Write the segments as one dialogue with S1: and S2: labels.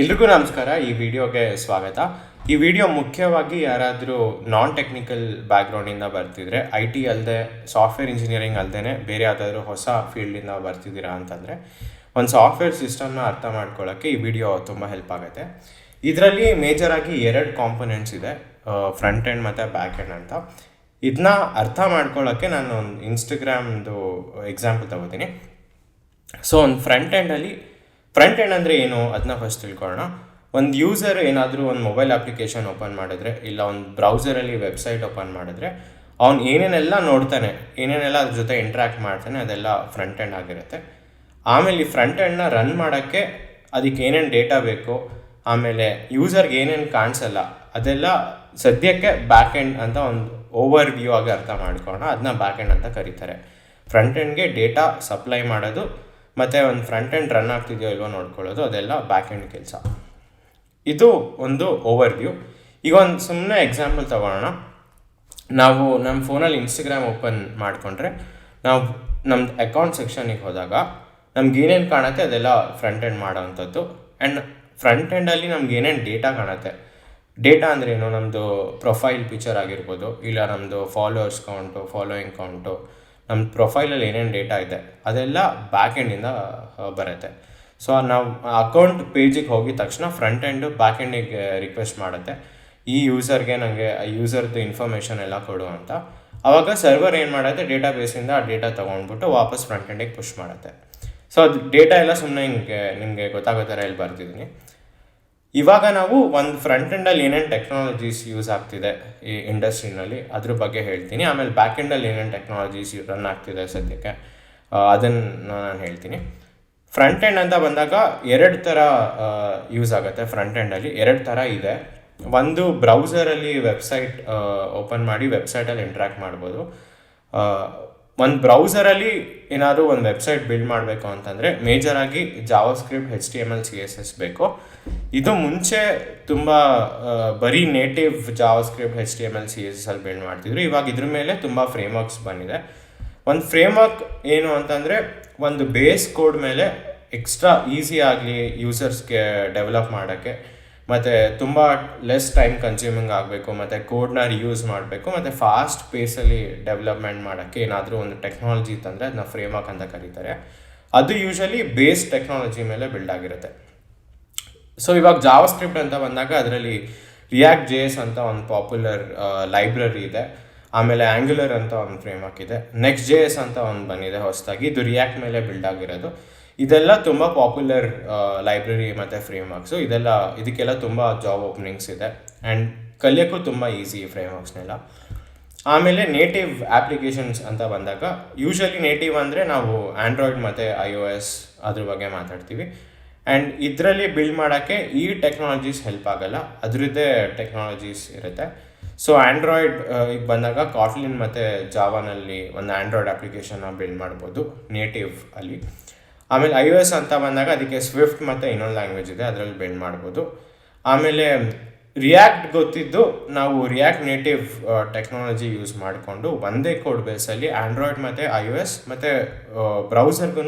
S1: ಎಲ್ರಿಗೂ ನಮಸ್ಕಾರ. ಈ ವಿಡಿಯೋಗೆ ಸ್ವಾಗತ. ಈ ವಿಡಿಯೋ ಮುಖ್ಯವಾಗಿ ಯಾರಾದರೂ ನಾನ್ ಟೆಕ್ನಿಕಲ್ ಬ್ಯಾಕ್ಗ್ರೌಂಡಿಂದ ಬರ್ತಿದ್ರೆ ಐ ಟಿ ಅಲ್ಲದೆ ಸಾಫ್ಟ್ವೇರ್ ಇಂಜಿನಿಯರಿಂಗ್ ಅಲ್ಲದೆ ಬೇರೆ ಯಾವುದಾದ್ರೂ ಹೊಸ ಫೀಲ್ಡಿಂದ ಬರ್ತಿದ್ದೀರಾ ಅಂತಂದರೆ, ಒಂದು ಸಾಫ್ಟ್ವೇರ್ ಸಿಸ್ಟಮ್ನ ಅರ್ಥ ಮಾಡ್ಕೊಳ್ಳೋಕ್ಕೆ ಈ ವಿಡಿಯೋ ತುಂಬ ಹೆಲ್ಪ್ ಆಗುತ್ತೆ. ಇದರಲ್ಲಿ ಮೇಜರಾಗಿ ಎರಡು ಕಾಂಪೊನೆಂಟ್ಸ್ ಇದೆ ಫ್ರಂಟ್ ಎಂಡ್ ಮತ್ತು ಬ್ಯಾಕ್ ಎಂಡ್ ಅಂತ. ಇದನ್ನ ಅರ್ಥ ಮಾಡ್ಕೊಳ್ಳೋಕ್ಕೆ ನಾನು ಒಂದು ಇನ್ಸ್ಟಾಗ್ರಾಮ್ದು ಎಕ್ಸಾಂಪಲ್ ತಗೋತೀನಿ. ಸೊ ಒಂದು ಫ್ರಂಟ್ ಎಂಡಲ್ಲಿ ಫ್ರಂಟ್ ಎಂಡ್ ಅಂದರೆ ಏನು? ಅದನ್ನ ಫಸ್ಟ್ ತಿಳ್ಕೊಳ್ಳೋಣ. ಒಂದು ಯೂಸರ್ ಏನಾದರೂ ಒಂದು ಮೊಬೈಲ್ ಅಪ್ಲಿಕೇಶನ್ ಓಪನ್ ಮಾಡಿದ್ರೆ, ಇಲ್ಲ ಒಂದು ಬ್ರೌಸರಲ್ಲಿ ವೆಬ್ಸೈಟ್ ಓಪನ್ ಮಾಡಿದ್ರೆ, ಅವ್ನು ಏನೇನೆಲ್ಲ ನೋಡ್ತಾನೆ, ಏನೇನೆಲ್ಲ ಅದ್ರ ಜೊತೆ ಇಂಟ್ರ್ಯಾಕ್ಟ್ ಮಾಡ್ತಾನೆ, ಅದೆಲ್ಲ ಫ್ರಂಟ್ ಎಂಡ್ ಆಗಿರುತ್ತೆ. ಆಮೇಲೆ ಈ ಫ್ರಂಟ್ ಎಂಡ್ನ ರನ್ ಮಾಡೋಕ್ಕೆ ಅದಕ್ಕೆ ಏನೇನು ಡೇಟಾ ಬೇಕು, ಆಮೇಲೆ ಯೂಸರ್ಗೆ ಏನೇನು ಕಾಣಿಸಲ್ಲ, ಅದೆಲ್ಲ ಸದ್ಯಕ್ಕೆ ಬ್ಯಾಕ್ ಎಂಡ್ ಅಂತ ಒಂದು ಓವರ್ ವ್ಯೂ ಆಗಿ ಅರ್ಥ ಮಾಡ್ಕೊಳ್ಳೋಣ. ಅದನ್ನ ಬ್ಯಾಕ್ ಎಂಡ್ ಅಂತ ಕರೀತಾರೆ. ಫ್ರಂಟ್ ಎಂಡ್ಗೆ ಡೇಟಾ ಸಪ್ಲೈ ಮಾಡೋದು ಮತ್ತು ಒಂದು ಫ್ರಂಟ್ ಎಂಡ್ ರನ್ ಆಗ್ತಿದೆಯೋ ಇಲ್ವೋ ನೋಡ್ಕೊಳ್ಳೋದು, ಅದೆಲ್ಲ ಬ್ಯಾಕ್ ಎಂಡ್ ಕೆಲಸ. ಇದು ಒಂದು ಓವರ್ ವ್ಯೂ ಈಗ ಒಂದು ಸುಮ್ಮನೆ ಎಕ್ಸಾಂಪಲ್ ತಗೊಳ್ಳೋಣ ನಾವು ನಮ್ಮ ಫೋನಲ್ಲಿ ಇನ್ಸ್ಟಾಗ್ರಾಮ್ ಓಪನ್ ಮಾಡಿಕೊಂಡ್ರೆ, ನಾವು ನಮ್ಮದು ಅಕೌಂಟ್ ಸೆಕ್ಷನಿಗೆ ಹೋದಾಗ ನಮ್ಗೆ ಏನೇನು ಕಾಣುತ್ತೆ ಅದೆಲ್ಲ ಫ್ರಂಟ್ ಎಂಡ್ ಮಾಡೋವಂಥದ್ದು ಆ್ಯಂಡ್ ಫ್ರಂಟ್ ಎಂಡಲ್ಲಿ ನಮ್ಗೆ ಏನೇನು ಡೇಟಾ ಕಾಣುತ್ತೆ. ಡೇಟಾ ಅಂದ್ರೇನು ನಮ್ಮದು ಪ್ರೊಫೈಲ್ ಪಿಕ್ಚರ್ ಆಗಿರ್ಬೋದು, ಇಲ್ಲ ನಮ್ಮದು ಫಾಲೋವರ್ಸ್ ಕೌಂಟು ಫಾಲೋಯಿಂಗ್ ಕೌಂಟು ನಮ್ಮ ಪ್ರೊಫೈಲಲ್ಲಿ ಏನೇನು ಡೇಟಾ ಇದೆ, ಅದೆಲ್ಲ ಬ್ಯಾಕ್ ಎಂಡಿಂದ ಬರುತ್ತೆ. ಸೊ ನಾವು ಅಕೌಂಟ್ ಪೇಜಿಗೆ ಹೋಗಿದ ತಕ್ಷಣ ಫ್ರಂಟ್ ಎಂಡು ಬ್ಯಾಕ್ ಎಂಡಿಗೆ ರಿಕ್ವೆಸ್ಟ್ ಮಾಡುತ್ತೆ. ಈ ಯೂಸರ್ಗೆ ನನಗೆ ಆ ಯೂಸರ್ದು ಇನ್ಫಾರ್ಮೇಷನ್ ಎಲ್ಲ ಕೊಡು ಅಂತ. ಆವಾಗ ಸರ್ವರ್ ಏನು ಮಾಡುತ್ತೆ ಡೇಟಾ ಬೇಸಿಂದ ಆ ಡೇಟಾ ತೊಗೊಂಡ್ಬಿಟ್ಟು ವಾಪಸ್ ಫ್ರಂಟ್ ಎಂಡಿಗೆ ಪುಷ್ ಮಾಡುತ್ತೆ. ಸೊ ಅದು ಡೇಟಾ ಎಲ್ಲ ಸುಮ್ಮನೆ ಹಿಂಗೆ, ನಿಮಗೆ ಗೊತ್ತಾಗೋ ಥರ ಇಲ್ಲಿ ಬರ್ತಿದ್ದೀನಿ ಇವಾಗ ನಾವು ಒಂದು ಫ್ರಂಟ್ ಎಂಡಲ್ಲಿ ಏನೇನು ಟೆಕ್ನಾಲಜೀಸ್ ಯೂಸ್ ಆಗ್ತಿದೆ ಈ ಇಂಡಸ್ಟ್ರಿನಲ್ಲಿ ಅದ್ರ ಬಗ್ಗೆ ಹೇಳ್ತೀನಿ. ಆಮೇಲೆ ಬ್ಯಾಕ್ ಎಂಡಲ್ಲಿ ಏನೇನು ಟೆಕ್ನಾಲಜೀಸ್ ರನ್ ಆಗ್ತಿದೆ ಸದ್ಯಕ್ಕೆ ಅದನ್ನು ನಾನು ಹೇಳ್ತೀನಿ. ಫ್ರಂಟ್ ಎಂಡ್ ಅಂತ ಬಂದಾಗ ಎರಡು ಥರ ಯೂಸ್ ಆಗುತ್ತೆ ಫ್ರಂಟ್ ಎಂಡಲ್ಲಿ ಎರಡು ಥರ ಇದೆ. ಒಂದು ಬ್ರೌಸರಲ್ಲಿ ವೆಬ್ಸೈಟ್ ಓಪನ್ ಮಾಡಿ ವೆಬ್ಸೈಟಲ್ಲಿ ಇಂಟ್ರ್ಯಾಕ್ಟ್ ಮಾಡ್ಬೋದು. ಒಂದು ಬ್ರೌಸರಲ್ಲಿ ಏನಾದರೂ ಒಂದು ವೆಬ್ಸೈಟ್ ಬಿಲ್ಡ್ ಮಾಡಬೇಕು ಅಂತಂದರೆ ಮೇಜರಾಗಿ JavaScript H T M L C S S ಬೇಕು. ಇದು ಮುಂಚೆ ತುಂಬ ಬರೀ native JavaScript H T M L C S S ಅಲ್ಲಿ ಬಿಲ್ಡ್ ಮಾಡ್ತಿದ್ರು. ಇವಾಗ ಇದ್ರ ಮೇಲೆ ತುಂಬ ಫ್ರೇಮ್ವರ್ಕ್ಸ್ ಬಂದಿದೆ. ಒಂದು ಫ್ರೇಮ್ವರ್ಕ್ ಏನು ಅಂತಂದರೆ ಒಂದು ಬೇಸ್ ಕೋಡ್ ಮೇಲೆ ಎಕ್ಸ್ಟ್ರಾ ಈಸಿ ಆಗಲಿ ಯೂಸರ್ಸ್ಗೆ ಡೆವಲಪ್ ಮಾಡೋಕ್ಕೆ ಮತ್ತು ತುಂಬ ಲೆಸ್ ಟೈಮ್ ಕನ್ಸ್ಯೂಮಿಂಗ್ ಆಗಬೇಕು, ಮತ್ತು ಕೋಡ್ನ ರಿಯೂಸ್ ಮಾಡಬೇಕು, ಮತ್ತು ಫಾಸ್ಟ್ ಪೇಸಲ್ಲಿ ಡೆವಲಪ್ಮೆಂಟ್ ಮಾಡೋಕ್ಕೆ ಏನಾದರೂ ಒಂದು ಟೆಕ್ನಾಲಜಿ ಇತ್ತಂದರೆ ಅದನ್ನ ಫ್ರೇಮ್ವರ್ಕ್ ಅಂತ ಕರೀತಾರೆ. ಅದು ಯೂಶಲಿ ಬೇಸ್ ಟೆಕ್ನಾಲಜಿ ಮೇಲೆ ಬಿಲ್ಡ್ ಆಗಿರುತ್ತೆ. ಸೊ ಇವಾಗ ಜಾವ ಸ್ಕ್ರಿಪ್ಟ್ ಅಂತ ಬಂದಾಗ ಅದರಲ್ಲಿ ರಿಯಾಕ್ಟ್ ಜೆ ಎಸ್ ಅಂತ ಒಂದು ಪಾಪ್ಯುಲರ್ ಲೈಬ್ರರಿ ಇದೆ. ಆಮೇಲೆ ಆ್ಯಂಗ್ಯುಲರ್ ಅಂತ ಒಂದು ಫ್ರೇಮ್ವರ್ಕ್ ಇದೆ. ನೆಕ್ಸ್ಟ್ ಜೆ ಎಸ್ ಅಂತ ಒಂದು ಬಂದಿದೆ ಹೊಸದಾಗಿ. ಇದು ರಿಯಾಕ್ಟ್ ಮೇಲೆ ಬಿಲ್ಡ್ ಆಗಿರೋದು. ಇದೆಲ್ಲ ತುಂಬ ಪಾಪ್ಯುಲರ್ ಲೈಬ್ರರಿ ಮತ್ತು ಫ್ರೇಮ್ವರ್ಕ್ಸು ಇದೆಲ್ಲ, ಇದಕ್ಕೆಲ್ಲ ತುಂಬ ಜಾಬ್ ಓಪನಿಂಗ್ಸ್ ಇದೆ. ಆ್ಯಂಡ್ ಕಲಿಯೋಕ್ಕೂ ತುಂಬ ಈಸಿ ಈ ಫ್ರೇಮ್ವರ್ಕ್ಸ್ನೆಲ್ಲ ಆಮೇಲೆ ನೇಟಿವ್ ಆ್ಯಪ್ಲಿಕೇಶನ್ಸ್ ಅಂತ ಬಂದಾಗ ಯೂಶ್ವಲಿ ನೇಟಿವ್ ಅಂದರೆ ನಾವು ಆ್ಯಂಡ್ರಾಯ್ಡ್ ಮತ್ತು ಐ ಒ ಎಸ್ ಅದ್ರ ಬಗ್ಗೆ ಮಾತಾಡ್ತೀವಿ. ಆ್ಯಂಡ್ ಇದರಲ್ಲಿ ಬಿಲ್ಡ್ ಮಾಡೋಕ್ಕೆ ಈ ಟೆಕ್ನಾಲಜೀಸ್ ಹೆಲ್ಪ್ ಆಗೋಲ್ಲ. ಅದರದ್ದೇ ಟೆಕ್ನಾಲಜೀಸ್ ಇರುತ್ತೆ. ಸೊ ಆ್ಯಂಡ್ರಾಯ್ಡ್ ಈಗ ಬಂದಾಗ ಕಾಟ್ಲಿನ್ ಮತ್ತು ಜಾವಾನಲ್ಲಿ ಒಂದು ಆ್ಯಂಡ್ರಾಯ್ಡ್ ಅಪ್ಲಿಕೇಶನ್ನ ಬಿಲ್ಡ್ ಮಾಡ್ಬೋದು ನೇಟಿವ್ ಅಲ್ಲಿ. ಆಮೇಲೆ ಐ ಎಸ್ ಅಂತ ಬಂದಾಗ ಅದಕ್ಕೆ ಸ್ವಿಫ್ಟ್ ಮತ್ತು ಇನ್ನೊಂದು ಲ್ಯಾಂಗ್ವೇಜ್ ಇದೆ, ಅದರಲ್ಲಿ ಬೆಂಡ್ ಮಾಡ್ಬೋದು. ಆಮೇಲೆ ರಿಯಾಕ್ಟ್ ಗೊತ್ತಿದ್ದು ನಾವು ರಿಯಾಕ್ಟ್ ನೇಟಿವ್ ಟೆಕ್ನಾಲಜಿ ಯೂಸ್ ಮಾಡಿಕೊಂಡು ಒಂದೇ ಕೋಡ್ ಬೇಸಲ್ಲಿ ಆ್ಯಂಡ್ರಾಯ್ಡ್ ಮತ್ತು ಐ ಒ ಎಸ್ ಮತ್ತು ಬ್ರೌಸರ್ಗೂ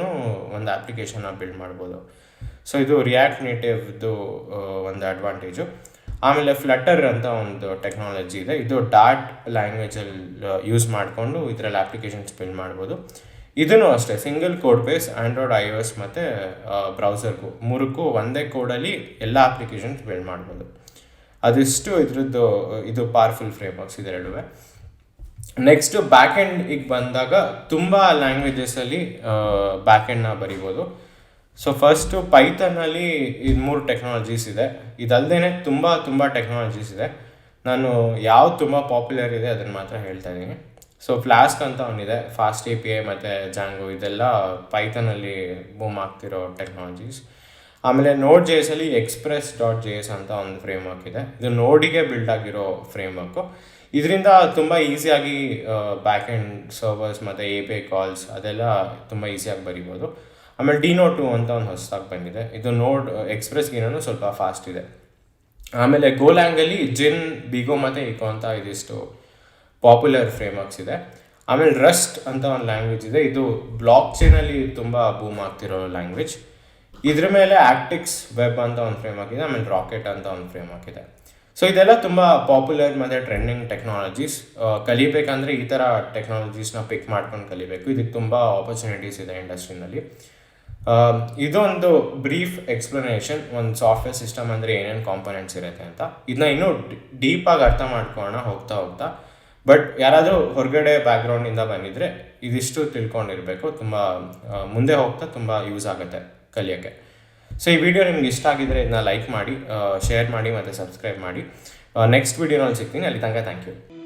S1: ಒಂದು ಅಪ್ಲಿಕೇಶನ್ನ ಬಿಲ್ಡ್ ಮಾಡ್ಬೋದು. ಸೊ ಇದು ರಿಯಾಕ್ಟ್ ನೇಟಿವ್ದು ಒಂದು ಅಡ್ವಾಂಟೇಜು ಆಮೇಲೆ ಫ್ಲಟರ್ ಅಂತ ಒಂದು ಟೆಕ್ನಾಲಜಿ ಇದೆ. ಇದು ಡಾಟ್ ಲ್ಯಾಂಗ್ವೇಜಲ್ಲಿ ಯೂಸ್ ಮಾಡಿಕೊಂಡು ಇದರಲ್ಲಿ ಅಪ್ಲಿಕೇಶನ್ಸ್ ಬಿಲ್ಡ್ ಮಾಡ್ಬೋದು. ಇದೂ ಅಷ್ಟೇ single code base Android I O S ಮತ್ತು ಬ್ರೌಸರ್ಗೂ ಮೂರಕ್ಕೂ ಒಂದೇ ಕೋಡಲ್ಲಿ ಎಲ್ಲ ಅಪ್ಲಿಕೇಶನ್ಸ್ ಬಿಲ್ಡ್ ಮಾಡ್ಬೋದು. ಅದಿಷ್ಟು ಇದ್ರದ್ದು, ಇದು ಪವರ್ಫುಲ್ ಫ್ರೇಮ್ವರ್ಕ್ಸ್ ಇದೆರಡುವೆ ನೆಕ್ಸ್ಟು ಬ್ಯಾಕ್ ಎಂಡ್ ಈಗ ಬಂದಾಗ ತುಂಬ ಲ್ಯಾಂಗ್ವೇಜಸಲ್ಲಿ ಬ್ಯಾಕ್ ಎಂಡ್ನ ಬರಿಬೋದು. ಸೊ ಫಸ್ಟು ಪೈಥನಲ್ಲಿ ಇದು ಮೂರು ಟೆಕ್ನಾಲಜೀಸ್ ಇದೆ. ಇದಲ್ಲದೆ ತುಂಬ ತುಂಬ ಟೆಕ್ನಾಲಜೀಸ್ ಇದೆ. ನಾನು ಯಾವ್ದು ತುಂಬ ಪಾಪ್ಯುಲರ್ ಇದೆ ಅದನ್ನು ಮಾತ್ರ ಹೇಳ್ತಾ ಇದ್ದೀನಿ. ಸೊ ಫ್ಲಾಸ್ಕ್ ಅಂತ ಒಂದಿದೆ. ಫಾಸ್ಟ್ ಎ ಪಿ ಐ ಮತ್ತು ಜಾಂಗೋ ಇದೆಲ್ಲ ಪೈಥನಲ್ಲಿ ಬೂಮ್ ಆಗ್ತಿರೋ ಟೆಕ್ನಾಲಜೀಸ್ ಆಮೇಲೆ ನೋಡ್ ಜೆ ಅಲ್ಲಿ ಎಕ್ಸ್ಪ್ರೆಸ್ ಡಾಟ್ ಜೆ ಎಸ್ ಅಂತ ಒಂದು ಫ್ರೇಮ್ ವರ್ಕ್ ಇದೆ. ಇದು ನೋಡಿಗೆ ಬಿಲ್ಡ್ ಆಗಿರೋ ಫ್ರೇಮ್ ವರ್ಕು ಇದರಿಂದ ತುಂಬ ಈಸಿಯಾಗಿ ಬ್ಯಾಕ್ ಎಂಡ್ ಸರ್ವರ್ಸ್ ಮತ್ತು ಎ ಪಿ ಐ ಕಾಲ್ಸ್ ಅದೆಲ್ಲ ತುಂಬ ಈಸಿಯಾಗಿ ಬರಿಬೋದು. ಆಮೇಲೆ ಡಿ ನೋ ಟು ಅಂತ ಒಂದು ಹೊಸದಾಗಿ ಬಂದಿದೆ. ಇದು ನೋಡ್ ಎಕ್ಸ್ಪ್ರೆಸ್ಗಿನೂ ಸ್ವಲ್ಪ ಫಾಸ್ಟ್ ಇದೆ. ಆಮೇಲೆ ಗೋಲ್ಯಾಂಗಲ್ಲಿ ಜಿನ್ ಬಿಗೋ ಮತ್ತು ಇಕೋ ಅಂತ ಇದಿಷ್ಟು ಪಾಪ್ಯುಲರ್ ಫ್ರೇಮ್ವರ್ಕ್ಸ್ ಇದೆ. ಆಮೇಲೆ ರಸ್ಟ್ ಅಂತ ಒಂದು ಲ್ಯಾಂಗ್ವೇಜ್ ಇದೆ. ಇದು ಬ್ಲಾಕ್ ಚೈನಲ್ಲಿ ತುಂಬ ಬೂಮ್ ಆಗ್ತಿರೋ ಲ್ಯಾಂಗ್ವೇಜ್ ಇದ್ರ ಮೇಲೆ ಆಕ್ಟಿಕ್ಸ್ ವೆಬ್ ಅಂತ ಒಂದು ಫ್ರೇಮ್ ಇದೆ, ಆಮೇಲೆ ರಾಕೆಟ್ ಅಂತ ಒಂದು ಫ್ರೇಮ್ ಇದೆ. ಸೊ ಇದೆಲ್ಲ ತುಂಬ ಪಾಪ್ಯುಲರ್ ಮತ್ತು ಟ್ರೆಂಡಿಂಗ್ ಟೆಕ್ನಾಲಜೀಸ್ ಕಲಿಬೇಕಂದ್ರೆ ಈ ಥರ ಟೆಕ್ನಾಲಜೀಸ್ನ ಪಿಕ್ ಮಾಡ್ಕೊಂಡು ಕಲಿಬೇಕು. ಇದಕ್ಕೆ ತುಂಬ ಆಪರ್ಚುನಿಟೀಸ್ ಇದೆ ಇಂಡಸ್ಟ್ರಿನಲ್ಲಿ ಇದೊಂದು ಬ್ರೀಫ್ ಎಕ್ಸ್ಪ್ಲನೇಷನ್ ಒಂದು ಸಾಫ್ಟ್ವೇರ್ ಸಿಸ್ಟಮ್ ಅಂದರೆ ಏನೇನು ಕಾಂಪೊನೆಂಟ್ಸ್ ಇರುತ್ತೆ ಅಂತ. ಇದನ್ನ ಇನ್ನೂ ಡೀಪಾಗಿ ಅರ್ಥ ಮಾಡ್ಕೊಳ್ಳೋಣ ಹೋಗ್ತಾ ಹೋಗ್ತಾ. ಬಟ್ ಯಾರಾದರೂ ಹೊರಗಡೆ ಬ್ಯಾಕ್ಗ್ರೌಂಡಿಂದ ಬಂದಿದ್ರೆ ಇದಿಷ್ಟು ತಿಳ್ಕೊಂಡಿರಬೇಕು. ತುಂಬ ಮುಂದೆ ಹೋಗ್ತಾ ತುಂಬ ಯೂಸ್ ಆಗುತ್ತೆ ಕಲಿಯೋಕ್ಕೆ. ಸೊ ಈ ವಿಡಿಯೋ ನಿಮ್ಗೆ ಇಷ್ಟ ಆಗಿದ್ರೆ ಇದನ್ನ ಲೈಕ್ ಮಾಡಿ ಶೇರ್ ಮಾಡಿ ಮತ್ತು ಸಬ್ಸ್ಕ್ರೈಬ್ ಮಾಡಿ. ನೆಕ್ಸ್ಟ್ ವಿಡಿಯೋನಲ್ಲಿ ಸಿಗ್ತೀನಿ. ಅಲ್ಲಿ ತನಕ ಥ್ಯಾಂಕ್ ಯು